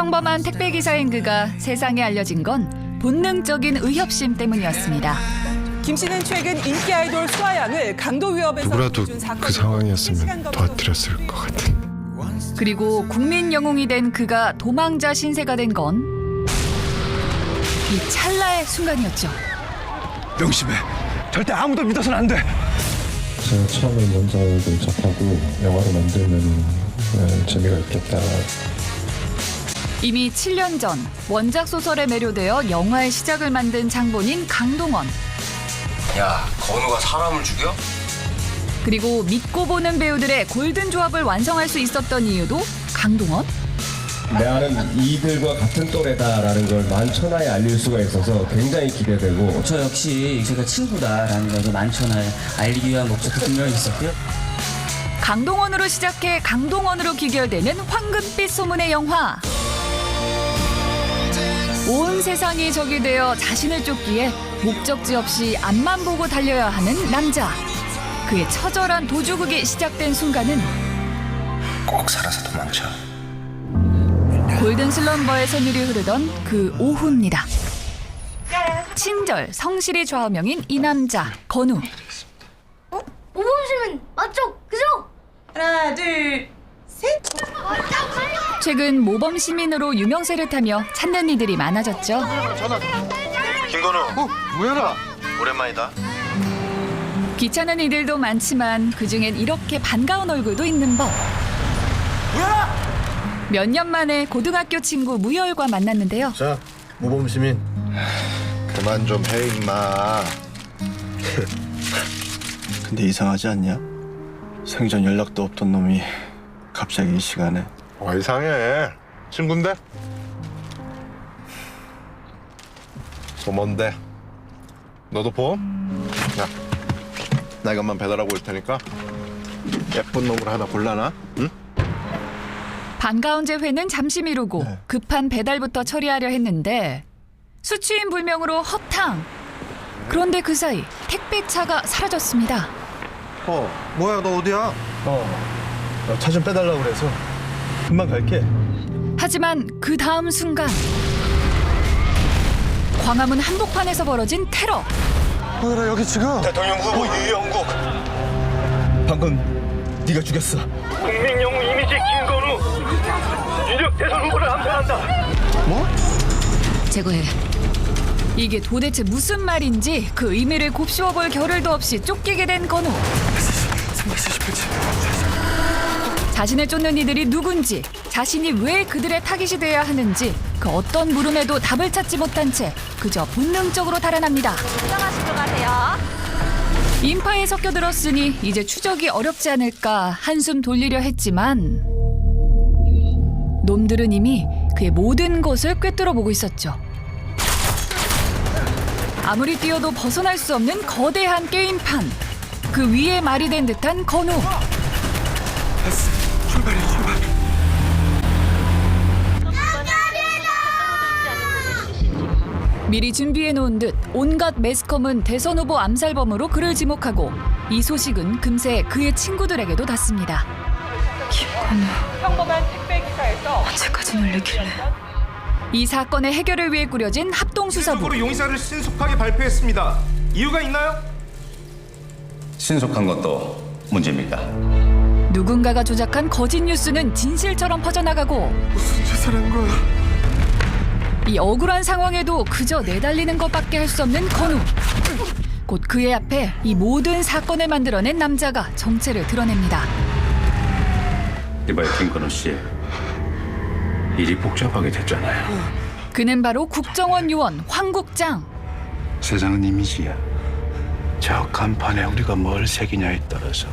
평범한 택배 기사인 그가 세상에 알려진 건 본능적인 의협심 때문이었습니다. 김 씨는 최근 인기 아이돌 수아양을 강도 위협에서 누구라도 그 상황이었으면 도와드렸을 것 같은. 그리고 국민 영웅이 된 그가 도망자 신세가 된 건 이 찰나의 순간이었죠. 명심해. 절대 아무도 믿어서는 안 돼. 제가 처음에 먼저 밀착하고 영화를 만들면 네, 재미가 있겠다. 이미 7년 전 원작 소설에 매료되어 영화의 시작을 만든 장본인 강동원 야, 건우가 사람을 죽여? 그리고 믿고 보는 배우들의 골든 조합을 완성할 수 있었던 이유도 강동원 내 아는 이들과 같은 또래다라는 걸 만천하에 알릴 수가 있어서 굉장히 기대되고 저 역시 제가 친구다라는 것을 만천하에 알리기 위한 목적도 분명히 있었고요. 강동원으로 시작해 강동원으로 귀결되는 황금빛 소문의 영화. 온 세상이 적이 되어 자신을 쫓기에 목적지 없이 앞만 보고 달려야 하는 남자. 그의 처절한 도주극이 시작된 순간은 꼭 살아서 도망쳐. 골든 슬럼버의 선율이 흐르던 그 오후입니다. 친절, 성실이 좌우명인 이 남자, 건우. 어? 오범수는 맞죠? 그죠? 하나 둘 최근 모범 시민으로 유명세를 타며 찾는 이들이 많아졌죠. 김건우. 어, 뭐야? 오랜만이다. 귀찮은 이들도 많지만 그중엔 이렇게 반가운 얼굴도 있는 법. 몇 년 만에 고등학교 친구 무열과 만났는데요. 자, 모범 시민. 그만 좀 해, 임마. 근데 이상하지 않냐? 생전 연락도 없던 놈이 갑자기 이 시간에. 와, 이상해. 친구인데? 저 뭔데? 너도 보험? 야, 나 이것만 배달하고 올 테니까 예쁜 놈을 하나 골라놔. 응? 반가운 재회는 잠시 미루고 네. 급한 배달부터 처리하려 했는데 수취인 불명으로 허탕. 그런데 그 사이 택배차가 사라졌습니다. 어, 뭐야, 너 어디야? 어, 차 좀 빼달라고 그래서 금방 갈게. 하지만 그 다음 순간 광화문 한복판에서 벌어진 테러. 오늘아 여기 지금 대통령 후보 유영국. 방금 네가 죽였어. 국민 영웅 이미지 김건우. 유력 대선 후보를 암살한다. 제거해. 이게 도대체 무슨 말인지 그 의미를 곱씹어볼 겨를도 없이 쫓기게 된 건우. 자신을 쫓는 이들이 누군지, 자신이 왜 그들의 타깃이 되어야 하는지 그 어떤 물음에도 답을 찾지 못한 채 그저 본능적으로 달아납니다. 인파에 섞여 들었으니 이제 추적이 어렵지 않을까 한숨 돌리려 했지만 놈들은 이미 그의 모든 것을 꿰뚫어 보고 있었죠. 아무리 뛰어도 벗어날 수 없는 거대한 게임판. 그 위에 말이 된 듯한 건우. 미리 준비해 놓은 듯 온갖 매스컴은 대선 후보 암살범으로 그를 지목하고 이 소식은 금세 그의 친구들에게도 닿습니다. 평범한 택배 기사에서 언제까지 놀리길래? 이 사건의 해결을 위해 꾸려진 합동 수사부. 적으로 용의자를 신속하게 발표했습니다. 이유가 있나요? 신속한 것도 문제입니다. 누군가가 조작한 거짓 뉴스는 진실처럼 퍼져나가고 무슨 짓을 한 거야? 이 억울한 상황에도 그저 내달리는 것밖에 할 수 없는 건우. 곧 그의 앞에 이 모든 사건을 만들어낸 남자가 정체를 드러냅니다. 이봐요 김건우 씨 일이 복잡하게 됐잖아요 그는 바로 국정원 요원 황국장. 세상은 이미지야 저 간판에 우리가 뭘 새기냐에 따라서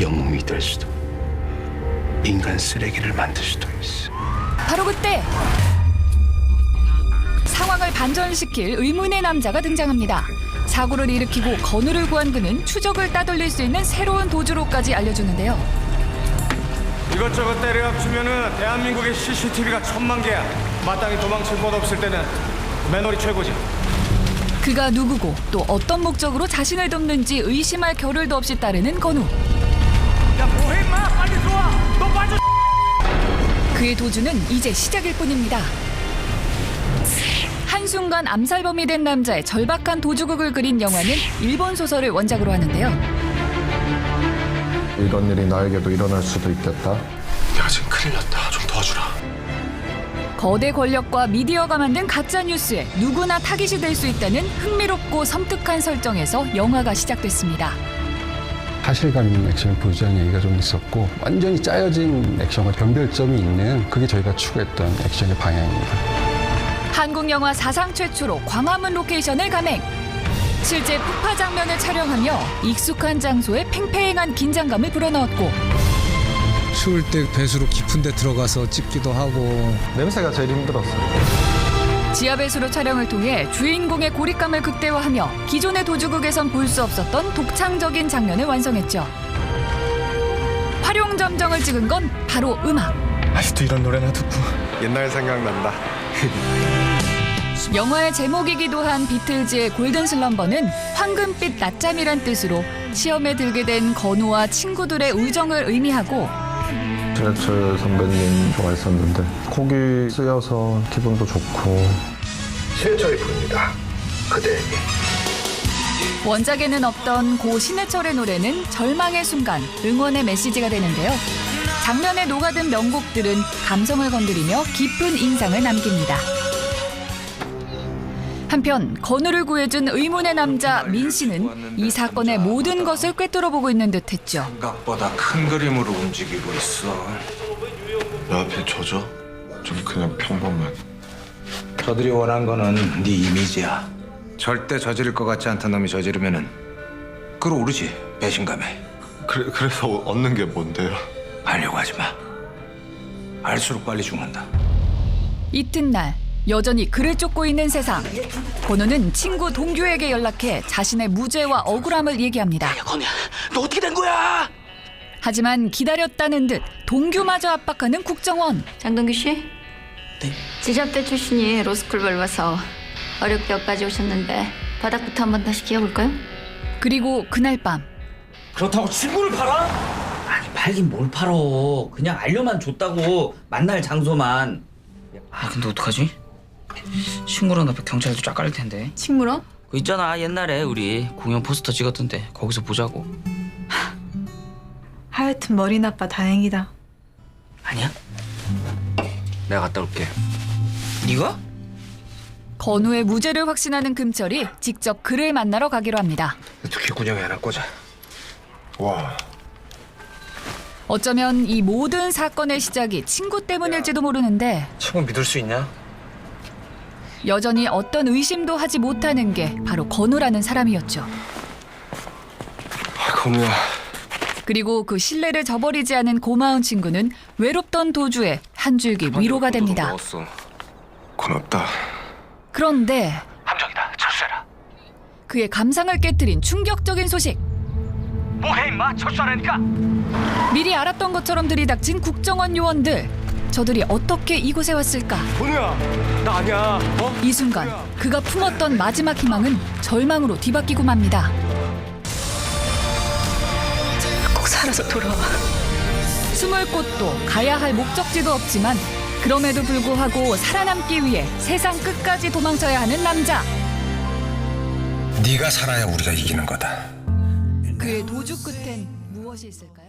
영웅이 될 수도 인간 쓰레기를 만들 수도 있어 바로 그때 상황을 반전시킬 의문의 남자가 등장합니다. 사고를 일으키고 건우를 구한 그는 추적을 따돌릴 수 있는 새로운 도주로까지 알려주는데요. 이것저것 때려 합치면은 대한민국의 CCTV가 천만 개야. 마땅히 도망칠 곳 없을 때는 맨홀이 최고지. 그가 누구고 또 어떤 목적으로 자신을 돕는지 의심할 겨를도 없이 따르는 건우. 그 그의 도주는 이제 시작일 뿐입니다. 한순간 암살범이 된 남자의 절박한 도주극을 그린 영화는 일본 소설을 원작으로 하는데요. 이런 일이 나에게도 일어날 수도 있겠다. 내가 지금 큰일 났다. 좀 도와주라. 거대 권력과 미디어가 만든 가짜 뉴스에 누구나 타깃이 될 수 있다는 흥미롭고 섬뜩한 설정에서 영화가 시작됐습니다. 사실감 있는 액션을 보여주자는 얘기가 좀 있었고 완전히 짜여진 액션과 변별점이 있는 그게 저희가 추구했던 액션의 방향입니다. 한국 영화 사상 최초로 광화문 로케이션을 감행. 실제 폭파 장면을 촬영하며 익숙한 장소에 팽팽한 긴장감을 불어넣었고 추울 때 배수로 깊은 데 들어가서 찍기도 하고 냄새가 제일 힘들었어요. 지하배수로 촬영을 통해 주인공의 고립감을 극대화하며 기존의 도주극에선 볼 수 없었던 독창적인 장면을 완성했죠. 활용점정을 찍은 건 바로 음악. 아직도 이런 노래나 듣고 옛날 생각난다. 영화의 제목이기도 한 비틀즈의 골든 슬럼버는 황금빛 낮잠이란 뜻으로 시험에 들게 된 건우와 친구들의 우정을 의미하고 신해철 선배님 좋아했었는데 곡이 쓰여서 기분도 좋고 신해철이 부릅니다. 그대에게. 원작에는 없던 고 신해철의 노래는 절망의 순간, 응원의 메시지가 되는데요. 장면에 녹아든 명곡들은 감성을 건드리며 깊은 인상을 남깁니다. 한편 건우를 구해준 의문의 남자 민 씨는 이 사건의 모든 것을 꿰뚫어 보고 있는 듯했죠. 생각보다 큰 그림으로 움직이고 있어. 왜 앞에 져져? 좀 그냥 평범한. 저들이 원한 거는 네 이미지야. 절대 저지를 것 같지 않던 놈이 저지르면은 끌어오르지 배신감에. 그래, 그래서 얻는 게 뭔데요? 알려고 하지 마. 알수록 빨리 죽는다. 이튿날 여전히 그를 쫓고 있는 세상. 건우는 친구 동규에게 연락해 자신의 무죄와 억울함을 얘기합니다. 건우야, 너 어떻게 된 거야? 하지만 기다렸다는 듯 동규마저 압박하는 국정원. 장동규 씨? 네. 지잡대 출신이 로스쿨 밟아서 어렵게 여기까지 오셨는데 바닥부터 한번 다시 기어볼까요? 그리고 그날 밤 그렇다고 친구를 팔아? 아니 팔긴 뭘 팔어. 그냥 알려만 줬다고 만날 장소만. 아 근데 어떡하지? 친구랑 앞에 경찰도 쫙 깔릴 텐데. 친구랑? 그 있잖아 옛날에 우리 공연 포스터 찍었던데 거기서 보자고. 하여튼 머리 나빠 다행이다. 아니야? 내가 갔다 올게. 네가? 건우의 무죄를 확신하는 금철이 직접 그를 만나러 가기로 합니다. 특히 군형에 하나 꽂아. 와, 어쩌면 이 모든 사건의 시작이 친구 때문일지도 모르는데 친구 믿을 수 있냐? 여전히 어떤 의심도 하지 못하는 게 바로 건우라는 사람이었죠. 아, 건우야. 그리고 그 신뢰를 저버리지 않은 고마운 친구는 외롭던 도주에 한 줄기 위로가 됩니다. 고맙다. 그런데 함정이다. 철수해라. 그의 감상을 깨뜨린 충격적인 소식. 뭐해 임마 철수하라니까. 미리 알았던 것처럼 들이닥친 국정원 요원들. 저들이 어떻게 이곳에 왔을까? 건우야, 나 아니야. 어? 이 순간 그가 품었던 마지막 희망은 절망으로 뒤바뀌고 맙니다. 꼭 살아서 돌아와. 숨을 곳도 가야 할 목적지도 없지만 그럼에도 불구하고 살아남기 위해 세상 끝까지 도망쳐야 하는 남자. 네가 살아야 우리가 이기는 거다. 그의 도주 끝엔 무엇이 있을까요?